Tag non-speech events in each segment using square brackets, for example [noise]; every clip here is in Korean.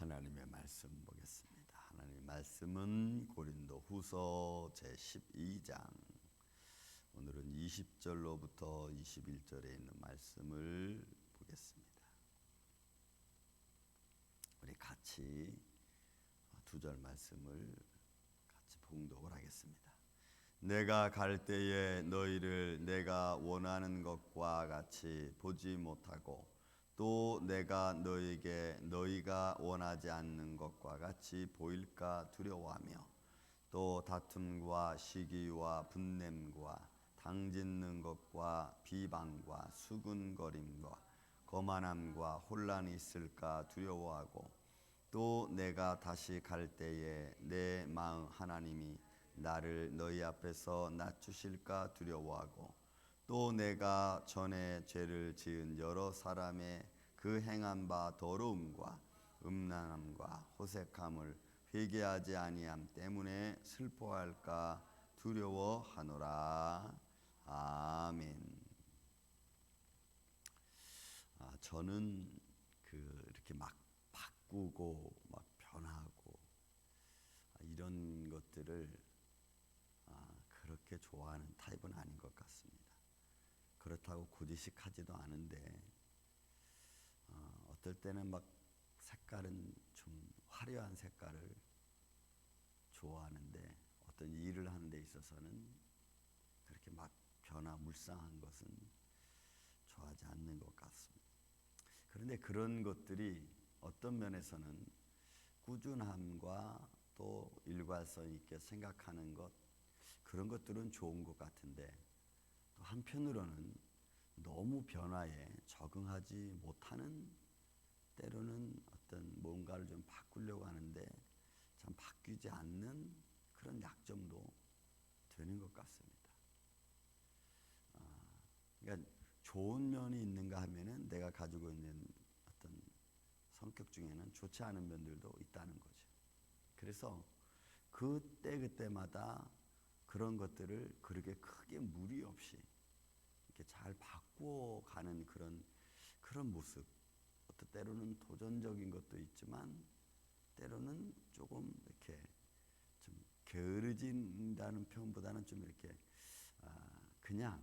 하나님의 말씀 보겠습니다. 하나님의 말씀은 고린도 후서 제 12장 오늘은 20절로부터 21절에 있는 말씀을 보겠습니다. 우리 같이 두 절 말씀을 같이 봉독을 하겠습니다. 내가 갈 때에 너희를 내가 원하는 것과 같이 보지 못하고 또 내가 너에게 너희가 원하지 않는 것과 같이 보일까 두려워하며 또 다툼과 시기와 분냄과 당짓는 것과 비방과 수군거림과 거만함과 혼란이 있을까 두려워하고 또 내가 다시 갈 때에 내 마음 하나님이 나를 너희 앞에서 낮추실까 두려워하고 또 내가 전에 죄를 지은 여러 사람의 그 행한 바 더러움과 음란함과 호색함을 회개하지 아니함 때문에 슬퍼할까 두려워하노라 아멘. 아, 저는 그 이렇게 막 바꾸고 막 변하고 아, 이런 것들을 아, 그렇게 좋아하는 타입은 아닌 것 같습니다. 그렇다고 고지식하지도 않은데 어, 어떨 때는 막 색깔은 좀 화려한 색깔을 좋아하는데 어떤 일을 하는 데 있어서는 그렇게 막 변화 물상한 것은 좋아하지 않는 것 같습니다. 그런데 그런 것들이 어떤 면에서는 꾸준함과 또 일관성 있게 생각하는 것 그런 것들은 좋은 것 같은데 또 한편으로는 너무 변화에 적응하지 못하는 때로는 어떤 뭔가를 좀 바꾸려고 하는데 참 바뀌지 않는 그런 약점도 되는 것 같습니다. 아, 그러니까 좋은 면이 있는가 하면은 내가 가지고 있는 어떤 성격 중에는 좋지 않은 면들도 있다는 거죠. 그래서 그때 그때마다 그런 것들을 그렇게 크게 무리 없이 이렇게 잘 바꾸어 가는 그런 그런 모습. 어떤 때로는 도전적인 것도 있지만 때로는 조금 이렇게 좀 게으르진다는 표현보다는 좀 이렇게 아, 그냥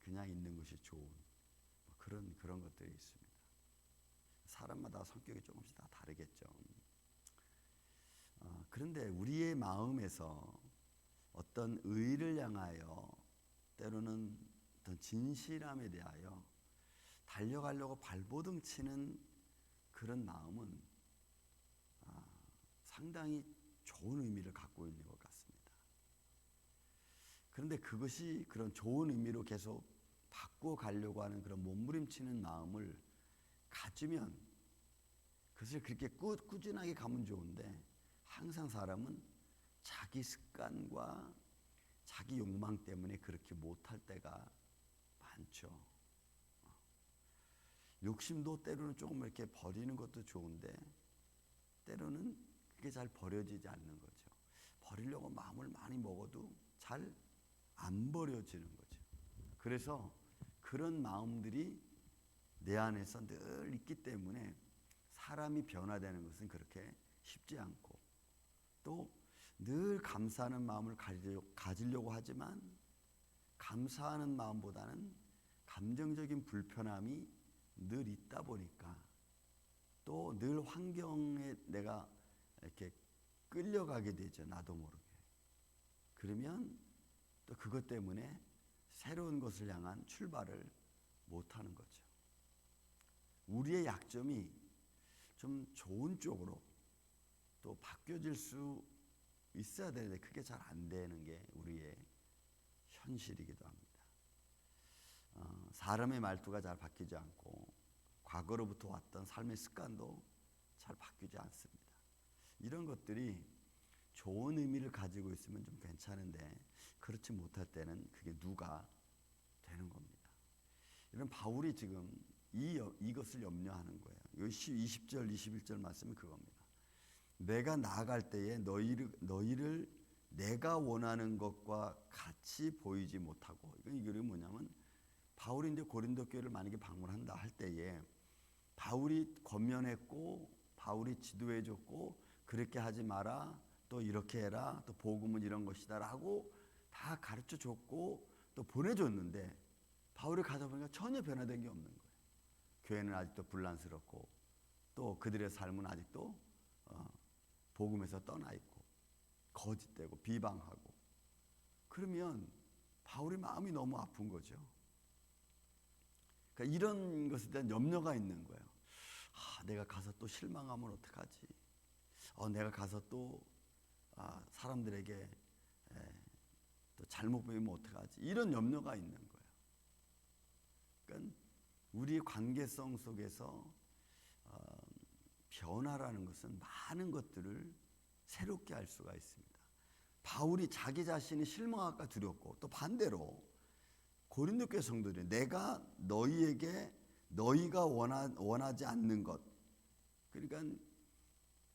그냥 있는 것이 좋은 뭐 그런 그런 것들이 있습니다. 사람마다 성격이 조금씩 다 다르겠죠. 어, 그런데 우리의 마음에서 어떤 의를 향하여 때로는 어떤 진실함에 대하여 달려가려고 발버둥 치는 그런 마음은 아, 상당히 좋은 의미를 갖고 있는 것 같습니다. 그런데 그것이 그런 좋은 의미로 계속 바꾸어 가려고 하는 그런 몸부림치는 마음을 가지면 그것을 그렇게 꾸, 꾸준하게 가면 좋은데 항상 사람은 자기 습관과 자기 욕망 때문에 그렇게 못할 때가 많죠. 어. 욕심도 때로는 조금 이렇게 버리는 것도 좋은데 때로는 그게 잘 버려지지 않는 거죠. 버리려고 마음을 많이 먹어도 잘 안 버려지는 거죠. 그래서 그런 마음들이 내 안에서 늘 있기 때문에 사람이 변화되는 것은 그렇게 쉽지 않고 또 늘 감사하는 마음을 가지려고 하지만 감사하는 마음보다는 감정적인 불편함이 늘 있다 보니까 또 늘 환경에 내가 이렇게 끌려가게 되죠. 나도 모르게. 그러면 또 그것 때문에 새로운 것을 향한 출발을 못 하는 거죠. 우리의 약점이 좀 좋은 쪽으로 또 바뀌어질 수 있어야 되는데 그게 잘 안 되는 게 우리의 현실이기도 합니다. 어, 사람의 말투가 잘 바뀌지 않고 과거로부터 왔던 삶의 습관도 잘 바뀌지 않습니다. 이런 것들이 좋은 의미를 가지고 있으면 좀 괜찮은데 그렇지 못할 때는 그게 누가 되는 겁니다. 이런 바울이 지금 이, 이것을 염려하는 거예요. 20절, 21절 말씀이 그겁니다. 내가 나아갈 때에 너희를, 너희를 내가 원하는 것과 같이 보이지 못하고 이게 뭐냐면 바울이 이제 고린도 교회를 만약에 방문한다 할 때에 바울이 권면했고 바울이 지도해 줬고 그렇게 하지 마라 또 이렇게 해라 또 복음은 이런 것이다라고 다 가르쳐 줬고 또 보내줬는데 바울이 가다 보니까 전혀 변화된 게 없는 거예요. 교회는 아직도 불란스럽고 또 그들의 삶은 아직도 어, 복음에서 떠나 있고 거짓되고 비방하고 그러면 바울이 마음이 너무 아픈 거죠. 그러니까 이런 것에 대한 염려가 있는 거예요. 아, 내가 가서 또 실망하면 어떡하지? 어, 내가 가서 또 아, 사람들에게 에, 또 잘못 보이면 어떡하지? 이런 염려가 있는 거예요. 그러니까 우리 관계성 속에서 어, 변화라는 것은 많은 것들을 새롭게 할 수가 있습니다. 바울이 자기 자신이 실망할까 두렵고 또 반대로 고린도 교회 성도들이 내가 너희에게 너희가 원하, 원하지 않는 것 그러니까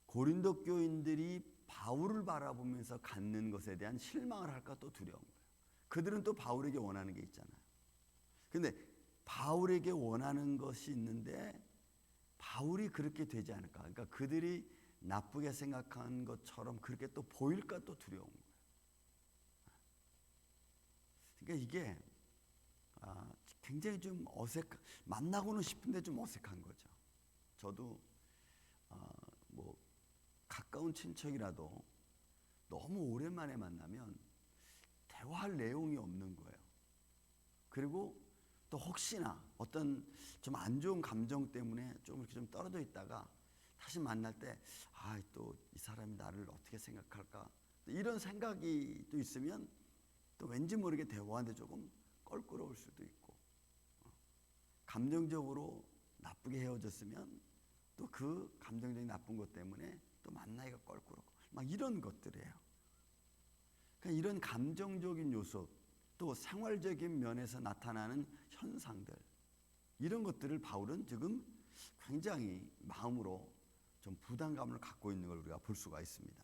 고린도 교인들이 바울을 바라보면서 갖는 것에 대한 실망을 할까 또 두려운 거예요. 그들은 또 바울에게 원하는 게 있잖아요. 근데 바울에게 원하는 것이 있는데 바울이 그렇게 되지 않을까? 그러니까 그들이 나쁘게 생각한 것처럼 그렇게 또 보일까 또 두려운 거예요. 그러니까 이게 아, 굉장히 좀 어색, 만나고는 싶은데 좀 어색한 거죠. 저도 아, 뭐 가까운 친척이라도 너무 오랜만에 만나면 대화할 내용이 없는 거예요. 그리고 또 혹시나 어떤 좀 안 좋은 감정 때문에 좀 이렇게 좀 떨어져 있다가 다시 만날 때, 아, 또 이 사람이 나를 어떻게 생각할까? 이런 생각이 또 있으면 또 왠지 모르게 대화하는데 조금 껄끄러울 수도 있고, 어, 감정적으로 나쁘게 헤어졌으면 또 그 감정적인 나쁜 것 때문에 또 만나기가 껄끄럽고, 막 이런 것들이에요. 그러니까 이런 감정적인 요소, 또 생활적인 면에서 나타나는 현상들, 이런 것들을 바울은 지금 굉장히 마음으로 좀 부담감을 갖고 있는 걸 우리가 볼 수가 있습니다.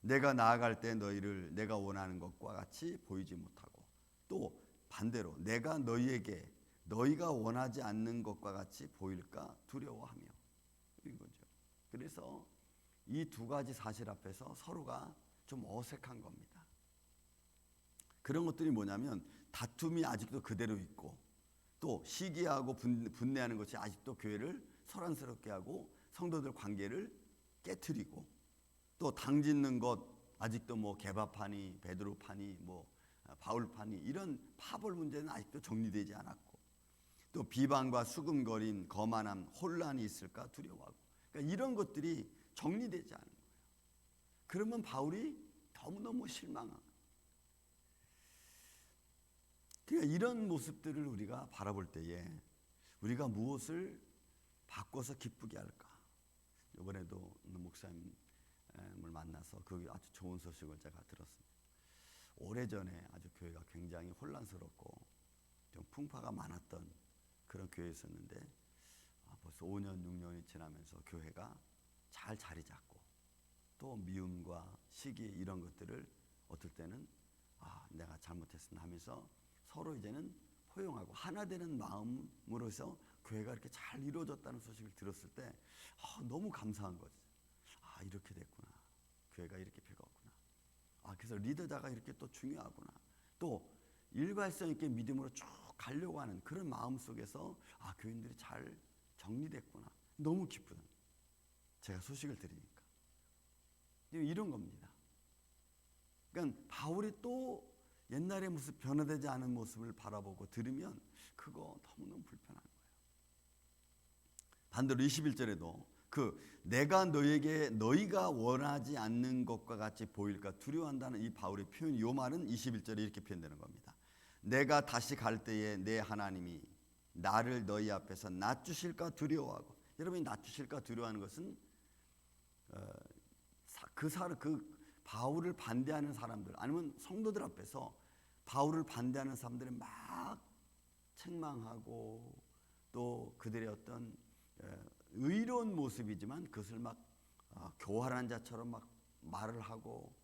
내가 나아갈 때 너희를 내가 원하는 것과 같이 보이지 못하고 또 반대로 내가 너희에게 너희가 원하지 않는 것과 같이 보일까 두려워하며 이런 거죠. 그래서 이 두 가지 사실 앞에서 서로가 좀 어색한 겁니다. 그런 것들이 뭐냐면 다툼이 아직도 그대로 있고 또 시기하고 분내하는 것이 아직도 교회를 소란스럽게 하고 성도들 관계를 깨뜨리고 또 당짓는 것 아직도 뭐 개바파니 베드로파니 뭐 바울파니 이런 파벌 문제는 아직도 정리되지 않았고 또 비방과 수금거린 거만함 혼란이 있을까 두려워하고 그러니까 이런 것들이 정리되지 않은 거예요. 그러면 바울이 너무너무 실망한 그러니까 이런 모습들을 우리가 바라볼 때에 우리가 무엇을 바꿔서 기쁘게 할까? 이번에도 목사님을 만나서 그 아주 좋은 소식을 제가 들었습니다. 오래전에 아주 교회가 굉장히 혼란스럽고 좀 풍파가 많았던 그런 교회였었는데 아, 벌써 5년, 6년이 지나면서 교회가 잘 자리 잡고 또 미움과 시기 이런 것들을 어떨 때는 아, 내가 잘못했으나 하면서 서로 이제는 포용하고 하나 되는 마음으로서 교회가 이렇게 잘 이루어졌다는 소식을 들었을 때 아, 너무 감사한 거죠. 아 이렇게 됐구나. 교회가 이렇게 배웠구나. 아 그래서 리더자가 이렇게 또 중요하구나. 또 일관성 있게 믿음으로 쭉 가려고 하는 그런 마음 속에서 아 교인들이 잘 정리됐구나. 너무 기쁘다. 제가 소식을 들으니까 이런 겁니다. 그러니까 바울이 또 옛날의 모습 변화되지 않은 모습을 바라보고 들으면 그거 너무너무 불편한 거예요. 반대로 21절에도 그 내가 너에게 너희가 원하지 않는 것과 같이 보일까 두려워한다는 이 바울의 표현 이 말은 21절에 이렇게 표현되는 겁니다. 내가 다시 갈 때에 내 하나님이 나를 너희 앞에서 낮추실까 두려워하고 여러분이 낮추실까 두려워하는 것은 어, 그 사람 그 바울을 반대하는 사람들 아니면 성도들 앞에서 바울을 반대하는 사람들이 막 책망하고 또 그들의 어떤 의로운 모습이지만 그것을 막 어, 교활한 자처럼 막 말을 하고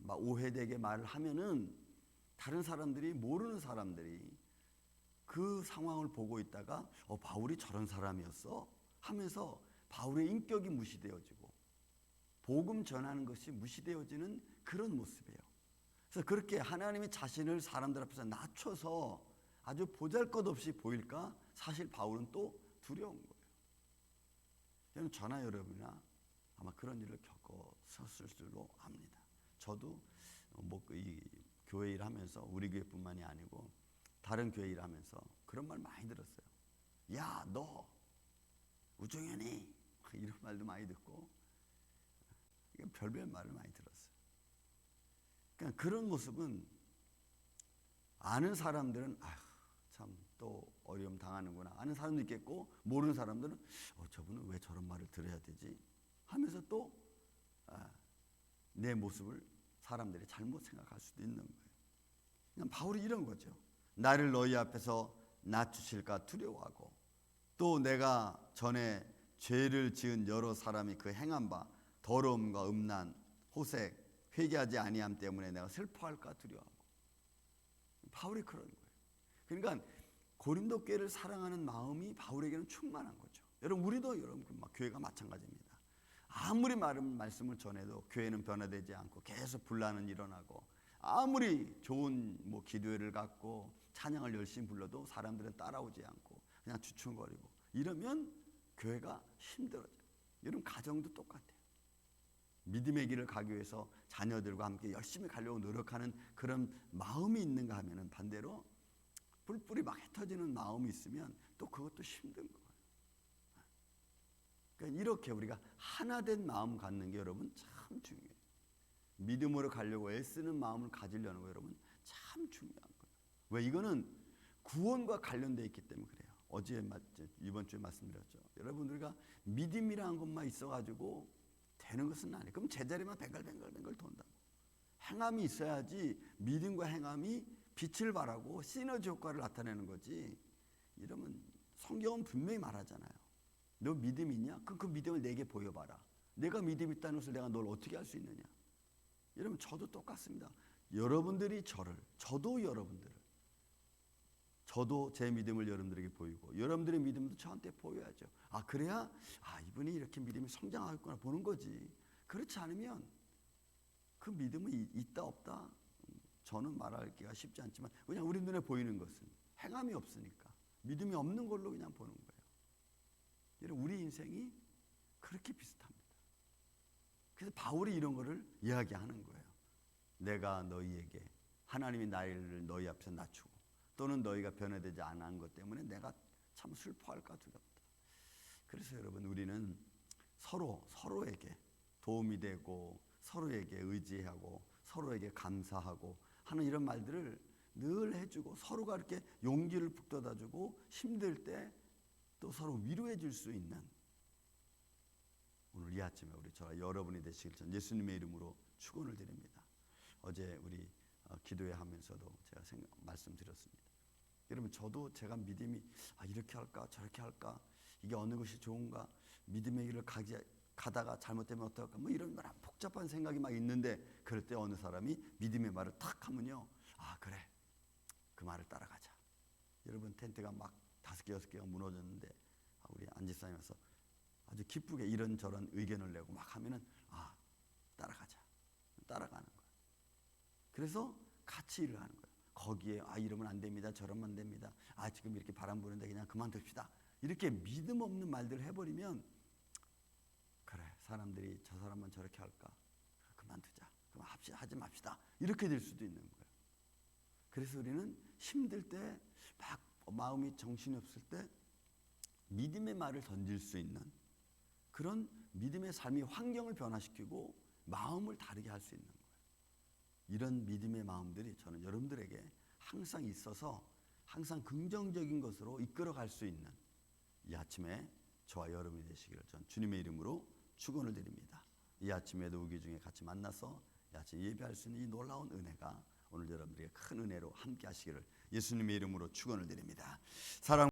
막 오해되게 말을 하면은 다른 사람들이 모르는 사람들이 그 상황을 보고 있다가 어 바울이 저런 사람이었어 하면서 바울의 인격이 무시되어지고 복음 전하는 것이 무시되어지는 그런 모습이에요. 그래서 그렇게 하나님이 자신을 사람들 앞에서 낮춰서 아주 보잘것없이 보일까? 사실 바울은 또 두려운 거예요. 저는 저나 여러분이나 아마 그런 일을 겪었을 줄로 압니다. 저도 뭐이 교회 일 하면서 우리 교회뿐만이 아니고 다른 교회 일 하면서 그런 말 많이 들었어요. 야, 너 우종현이 [laughs] 이런 말도 많이 듣고 별별 말을 많이 들었어요. 그러니까 그런 모습은 아는 사람들은 아휴 참또 어려움 당하는구나 아는 사람도 있겠고 모르는 사람들은 어, 저분은 왜 저런 말을 들어야 되지 하면서 또내 모습을 사람들이 잘못 생각할 수도 있는 거예요. 그냥 바울이 이런 거죠. 나를 너희 앞에서 낮추실까 두려워하고 또 내가 전에 죄를 지은 여러 사람이 그 행한 바 더러움과 음란, 호색, 회개하지 아니함 때문에 내가 슬퍼할까 두려워하고 바울이 그런 거예요. 그러니까 고린도 교회를 사랑하는 마음이 바울에게는 충만한 거죠. 여러분 우리도 여러분 막 교회가 마찬가지입니다. 아무리 많은 말씀을 전해도 교회는 변화되지 않고 계속 분란은 일어나고 아무리 좋은 뭐 기도회를 갖고 찬양을 열심히 불러도 사람들은 따라오지 않고 그냥 주춤거리고 이러면 교회가 힘들어져요. 여러분 가정도 똑같아요. 믿음의 길을 가기 위해서 자녀들과 함께 열심히 가려고 노력하는 그런 마음이 있는가 하면은 반대로 뿔뿔이 막 흩어지는 마음이 있으면 또 그것도 힘든 거예요. 그러니까 이렇게 우리가 하나된 마음 갖는 게 여러분 참 중요해요. 믿음으로 가려고 애쓰는 마음을 가지려는 거 여러분 참 중요한 거예요. 왜 이거는 구원과 관련돼 있기 때문에 그래요. 어제 이번 주에 말씀드렸죠. 여러분 우리가 믿음이라는 것만 있어가지고 되는 것은 아니에요. 그럼 제자리만 뱅글뱅글뱅글 돈다고. 행함이 있어야지 믿음과 행함이 빛을 발하고 시너지 효과를 나타내는 거지. 이러면 성경은 분명히 말하잖아요. 너 믿음 있냐? 그럼 그 믿음을 내게 보여봐라. 내가 믿음 있다는 것을 내가 널 어떻게 할수 있느냐? 여러분 저도 똑같습니다. 여러분들이 저를, 저도 여러분들을, 저도 제 믿음을 여러분들에게 보이고 여러분들의 믿음도 저한테 보여야죠. 아 그래야 아 이분이 이렇게 믿음이 성장하겠구나 보는 거지. 그렇지 않으면 그 믿음은 있다 없다 저는 말하기가 쉽지 않지만 그냥 우리 눈에 보이는 것은 행함이 없으니까 믿음이 없는 걸로 그냥 보는 거예요. 여러분 우리 인생이 그렇게 비슷합니다. 그래서 바울이 이런 거를 이야기하는 거예요. 내가 너희에게 하나님이 나를 너희 앞에서 낮추고 또는 너희가 변화되지 않은 것 때문에 내가 참 슬퍼할까 두렵다. 그래서 여러분 우리는 서로 서로에게 도움이 되고 서로에게 의지하고 서로에게 감사하고 하는 이런 말들을 늘 해주고 서로가 이렇게 용기를 북돋아주고 힘들 때 또 서로 위로해 줄 수 있는 오늘 이 아침에 우리 저와 여러분이 되시길 전 예수님의 이름으로 축원을 드립니다. 어제 우리 어, 기도회 하면서도 제가 생각, 말씀드렸습니다. 여러분 저도 제가 믿음이 아, 이렇게 할까? 저렇게 할까? 이게 어느 것이 좋은가? 믿음의 길을 가지, 가다가 잘못되면 어떡할까? 뭐 이런 말 복잡한 생각이 막 있는데 그럴 때 어느 사람이 믿음의 말을 탁 하면요. 아 그래. 그 말을 따라가자. 여러분 텐트가 막 다섯 개 여섯 개가 무너졌는데 아, 우리 안지사님 와서 아주 기쁘게 이런저런 의견을 내고 막 하면은 아 따라가자. 따라가는 그래서 같이 일을 하는 거예요. 거기에 아 이러면 안 됩니다. 저러면 안 됩니다. 아 지금 이렇게 바람 부는데 그냥 그만둡시다. 이렇게 믿음 없는 말들을 해버리면 그래 사람들이 저 사람은 저렇게 할까? 그만두자. 그럼 합시다 하지 맙시다. 이렇게 될 수도 있는 거예요. 그래서 우리는 힘들 때 막 마음이 정신이 없을 때 믿음의 말을 던질 수 있는 그런 믿음의 삶이 환경을 변화시키고 마음을 다르게 할 수 있는 이런 믿음의 마음들이 저는 여러분들에게 항상 있어서 항상 긍정적인 것으로 이끌어 갈 수 있는 이 아침에 저와 여러분이 되시기를 전 주님의 이름으로 축원을 드립니다. 이 아침에도 우기 중에 같이 만나서 이 아침 예배할 수 있는 이 놀라운 은혜가 오늘 여러분들에게 큰 은혜로 함께 하시기를 예수님의 이름으로 축원을 드립니다. 사랑